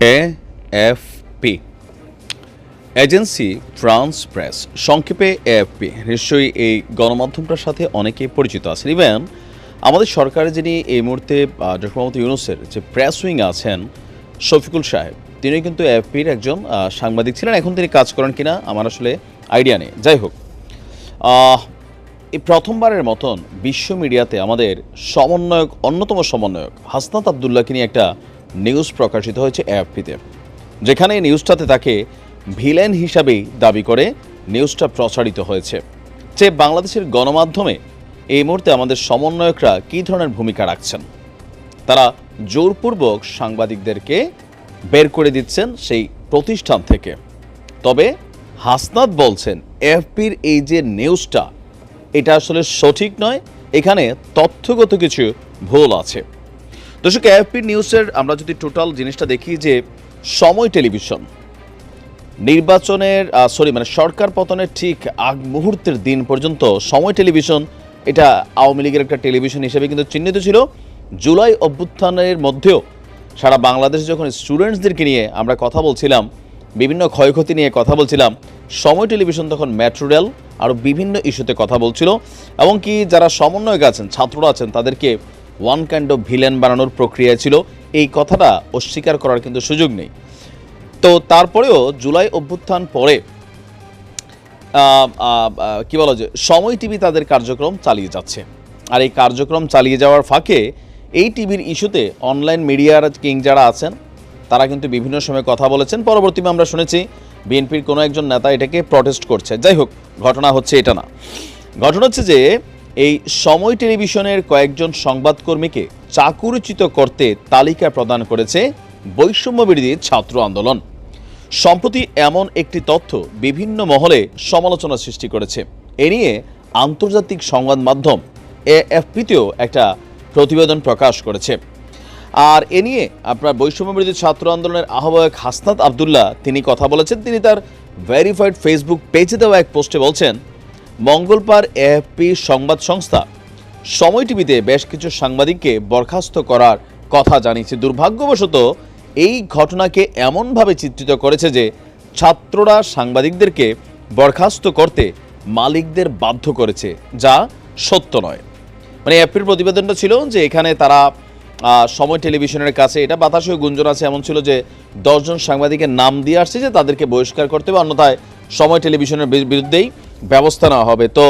AFP agency France press সংক্ষেপে AFP নিশ্চয়ই এই গণমাধ্যমটার সাথে অনেকে পরিচিত আছেন। ইভেন আমাদের সরকারে যিনি এই মুহূর্তে ডক্টর মোহাম্মদ ইউনুসের যে প্রেস উইং আছেন, শফিকুল সাহেব তিনি কিন্তু এএফপির একজন সাংবাদিক ছিলেন। এখন তিনি কাজ করেন কিনা আমার আসলে আইডিয়া নেই। যাই হোক এই প্রথমবারের মতন বিশ্ব মিডিয়াতে আমাদের সমন্বয়ক, অন্যতম সমন্বয়ক হাসনাত আবদুল্লাহকে নিয়ে একটা নিউজ প্রকাশিত হয়েছে এএফপিতে। যেখানে নিউজটাতে তাকে ভিলেন হিসাবেই দাবি করে নিউজটা প্রচারিত হয়েছে। যে বাংলাদেশের গণমাধ্যমে এই মুহূর্তে আমাদের সমন্বয়করা কী ধরনের ভূমিকা রাখছেন? তারা জোরপূর্বক সাংবাদিকদেরকে বের করে দিচ্ছেন সেই প্রতিষ্ঠান থেকে। তবে হাসনাত বলছেন এফপির এই যে নিউজটা, এটা আসলে সঠিক নয়। এখানে তথ্যগত কিছু ভুল আছে। দর্শক এফপির নিউজের আমরা যদি টোটাল জিনিসটা দেখি যে সময় টেলিভিশন, নির্বাচনের সরি মানে সরকার পতনের ঠিক আগ মুহূর্তের দিন পর্যন্ত সময় টেলিভিশন এটা আওয়ামী লীগের একটা টেলিভিশন হিসেবে কিন্তু চিহ্নিত ছিল। জুলাই অভ্যুত্থানের মধ্যেও সারা বাংলাদেশে যখন স্টুডেন্টসদেরকে নিয়ে আমরা কথা বলছিলাম, বিভিন্ন ক্ষয়ক্ষতি নিয়ে কথা বলছিলাম, সময় টেলিভিশন তখন মেট্রো রেল আরও বিভিন্ন ইস্যুতে কথা বলছিল। এবং কি যারা সমন্বয়ক আছেন, ছাত্ররা আছেন, তাদেরকে ওয়ান কাইন্ড অফ ভিলেন বানানোর প্রক্রিয়া ছিল। এই কথাটা অস্বীকার করার কিন্তু সুযোগ নেই। তো তারপরেও জুলাই অভ্যুত্থান পরে কি বলা যায়, সময় টিভি তাদের কার্যক্রম চালিয়ে যাচ্ছে। আর এই কার্যক্রম চালিয়ে যাওয়ার ফাঁকে এই টিভির ইস্যুতে অনলাইন মিডিয়ার কিং যারা আছেন, তারা কিন্তু বিভিন্ন সময় কথা বলেছেন। পরবর্তীতে আমরা শুনেছি, বিএনপির কোনো একজন নেতা এটাকে প্রটেস্ট করছে। যাই হোক, ঘটনা হচ্ছে এটা না। ঘটনা হচ্ছে যে এই সময় টেলিভিশনের কয়েকজন সংবাদকর্মীকে চাকুরিচিত করতে তালিকা প্রদান করেছে বৈষম্য বিরোধী ছাত্র আন্দোলন। সম্প্রতি এমন একটি তথ্য বিভিন্ন মহলে সমালোচনা সৃষ্টি করেছে। এ নিয়ে আন্তর্জাতিক সংবাদ মাধ্যম এএফপিতেও একটা প্রতিবেদন প্রকাশ করেছে। আর এ নিয়ে আপনার বৈষম্য বিরোধী ছাত্র আন্দোলনের আহ্বায়ক হাসনাত আবদুল্লাহ তিনি কথা বলেছেন। তিনি তার ভেরিফাইড ফেসবুক পেজে দেওয়া এক পোস্টে বলছেন মঙ্গলবার এএফপি সংবাদ সংস্থা। সময় টিভিতে বেশ কিছু সাংবাদিককে বরখাস্ত করার কথা জানিয়েছে। দুর্ভাগ্যবশত এই ঘটনাকে এমনভাবে চিত্রিত করেছে যে, ছাত্ররা সাংবাদিকদেরকে বরখাস্ত করতে মালিকদের বাধ্য করেছে, যা সত্য নয়। মানে অ্যাপের প্রতিবেদনটা ছিল যে, এখানে তারা সময় টেলিভিশনের কাছে এটা বাতাসে গুঞ্জন আছে। এমন ছিল যে, দশজন সাংবাদিকের নাম দিয়ে আসছে যে, তাদেরকে বহিষ্কার করতে হবে। অন্যথায় সময় টেলিভিশনের বিরুদ্ধেই ব্যবস্থা নেওয়া হবে। তো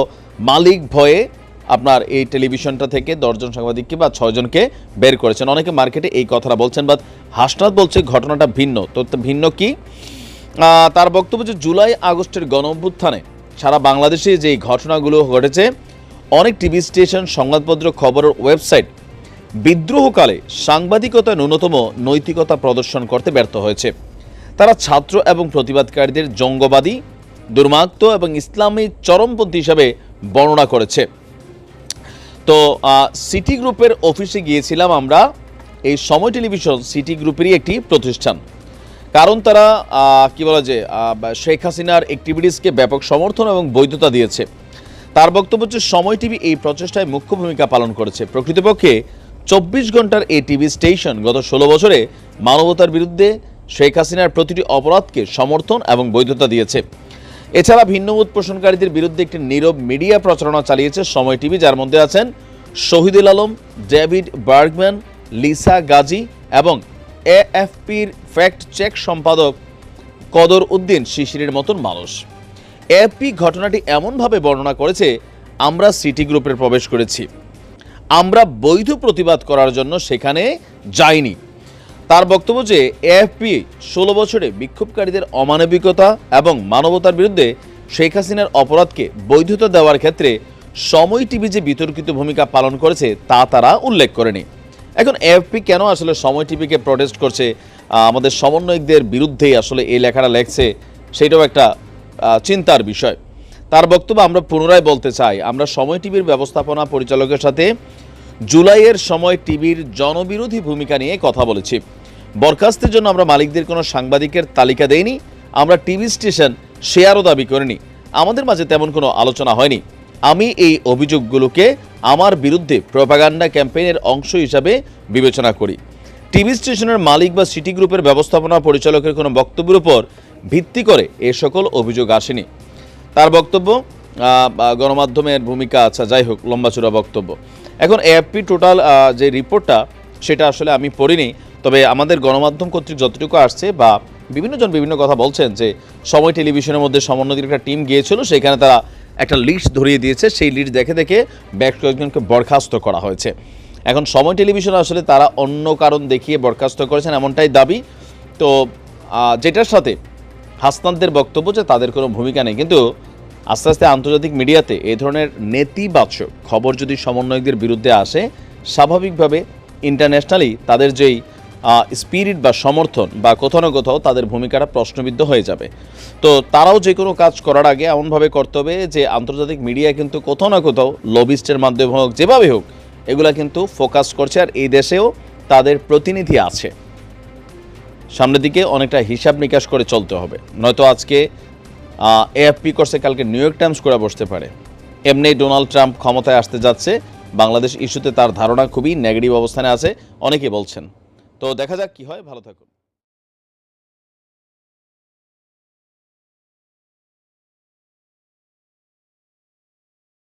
মালিক ভয়ে আপনার এই টেলিভিশনটা থেকে দশজন সাংবাদিককে বা ছয়জনকে বের করেছেন। অনেকে মার্কেটে এই কথাটা বলছেন, বাট হাসনাত বলছে ঘটনাটা ভিন্ন। তো ভিন্ন কি? তার বক্তব্য যে জুলাই আগস্টের গণ অভ্যুত্থানে সারা বাংলাদেশে যে ঘটনাগুলো ঘটেছে, অনেক টিভি স্টেশন, সংবাদপত্র, খবরের ওয়েবসাইট বিদ্রোহকালে সাংবাদিকতা ন্যূনতম নৈতিকতা প্রদর্শন করতে ব্যর্থ হয়েছে। তারা ছাত্র এবং প্রতিবাদকারীদের জঙ্গবাদী দুর্মাক্ত এবং ইসলামী চরমপন্থী হিসাবে বর্ণনা করেছে। তো সিটি গ্রুপের অফিসে গিয়েছিলাম আমরা। এই সময় টেলিভিশন সিটি গ্রুপেরই একটি প্রতিষ্ঠান। কারণ তারা কি বলা যে শেখ হাসিনার অ্যাক্টিভিটিসকে ব্যাপক সমর্থন এবং বৈধতা দিয়েছে। তার বক্তব্য হচ্ছে, সময় টিভি এই প্রচেষ্টায় মুখ্য ভূমিকা পালন করেছে। প্রকৃতপক্ষে, চব্বিশ ঘণ্টার এই টিভি স্টেশন গত ষোলো বছরে মানবতার বিরুদ্ধে শেখ হাসিনার প্রতিটি অপরাধকে সমর্থন এবং বৈধতা দিয়েছে। এছাড়া ভিন্নমত পোষণকারীদের বিরুদ্ধে একটি নীরব মিডিয়া প্রচারণা চালিয়েছে সময় টিভি, যার মধ্যে আছেন Shahidul Alam, David Bergman, Lisa Gazi এবং এএফপির ফ্যাক্ট চেক সম্পাদক কদর উদ্দিন শিশিরের মতন মানুষ। এএফপি ঘটনাটি এমনভাবে বর্ণনা করেছে, আমরা সিটি গ্রুপের প্রবেশ করেছি। আমরা বৈধ প্রতিবাদ করার জন্য সেখানে যাইনি। তার বক্তব্য যে এএফপি ষোলো বছরে বিক্ষোভকারীদের অমানবিকতা এবং মানবতার বিরুদ্ধে শেখ হাসিনার অপরাধকে বৈধতা দেওয়ার ক্ষেত্রে সময় টিভি যে বিতর্কিত ভূমিকা পালন করেছে, তা তারা উল্লেখ করেনি। এখন এএফপি কেন আসলে সময় টিভিকে প্রটেস্ট করছে? আমাদের সমন্বয়কদের বিরুদ্ধেই আসলে এই লেখাটা লেখছে, সেটাও একটা চিন্তার বিষয়। তার বক্তব্য আমরা পুনরায় বলতে চাই। আমরা সময় টিভির ব্যবস্থাপনা পরিচালকের সাথে জুলাইয়ের সময় টিভির জনবিরোধী ভূমিকা নিয়ে কথা বলেছি। বরখাস্তের জন্য আমরা মালিকদের কোনো সাংবাদিকের তালিকা দেইনি, আমরা টিভি স্টেশন শেয়ারও দাবি করিনি। আমাদের মাঝে তেমন কোনো আলোচনা হয়নি। আমি এই অভিযোগগুলোকে আমার বিরুদ্ধে প্রপাগান্ডা ক্যাম্পেইনের অংশ হিসাবে বিবেচনা করি। টিভি স্টেশনের মালিক বা সিটি গ্রুপের ব্যবস্থাপনা পরিচালকের কোনো বক্তব্যের উপর ভিত্তি করে এ সকল অভিযোগ আসেনি। তার বক্তব্য গণমাধ্যমের ভূমিকা আচ্ছা যাই হোক, লম্বাচূড়া বক্তব্য। এখন এএফপি টোটাল যে রিপোর্টটা, সেটা আসলে আমি পড়িনি। তবে আমাদের গণমাধ্যম কর্তৃক যতটুকু আসছে বা বিভিন্নজন বিভিন্ন কথা বলছেন যে সময় টেলিভিশনের মধ্যে সমন্বয়দের একটা টিম গিয়েছিল, সেখানে তারা একটা লিস্ট ধরিয়ে দিয়েছে। সেই লিস্ট দেখে দেখে বেশ কয়েকজনকে বরখাস্ত করা হয়েছে। এখন সময় টেলিভিশন আসলে তারা অন্য কারণ দেখিয়ে বরখাস্ত করেছেন এমনটাই দাবি। তো যেটার সাথে হাসনানদের বক্তব্য যে তাদের কোনো ভূমিকা নেই। কিন্তু আস্তে আস্তে আন্তর্জাতিক মিডিয়াতে এই ধরনের নেতিবাচক খবর যদি সমন্বয়কদের বিরুদ্ধে আসে, স্বাভাবিকভাবে ইন্টারন্যাশনালি তাদের যেই স্পিরিট বা সমর্থন বা কোথাও না কোথাও তাদের ভূমিকাটা প্রশ্নবিদ্ধ হয়ে যাবে। তো তারাও যে কোনো কাজ করার আগে এমনভাবে করতে হবে যে, আন্তর্জাতিক মিডিয়া কিন্তু কোথাও না কোথাও লবিস্টের মাধ্যমে হোক যেভাবে হোক, এগুলা কিন্তু ফোকাস করছে আর এই দেশেও তাদের প্রতিনিধি আছে। সামনের দিকে অনেকটা হিসাব নিকাশ করে চলতে হবে। নয়তো আজকে এএফপি করছে, কালকে নিউ ইয়র্ক টাইমস করে বসতে পারে। এমনি ডোনাল্ড ট্রাম্প ক্ষমতায় আসতে যাচ্ছে, বাংলাদেশ ইস্যুতে তার ধারণা খুবই নেগেটিভ অবস্থানে আছে, অনেকেই বলছেন। তো দেখা যাক কি হয় ভালো থাকুন।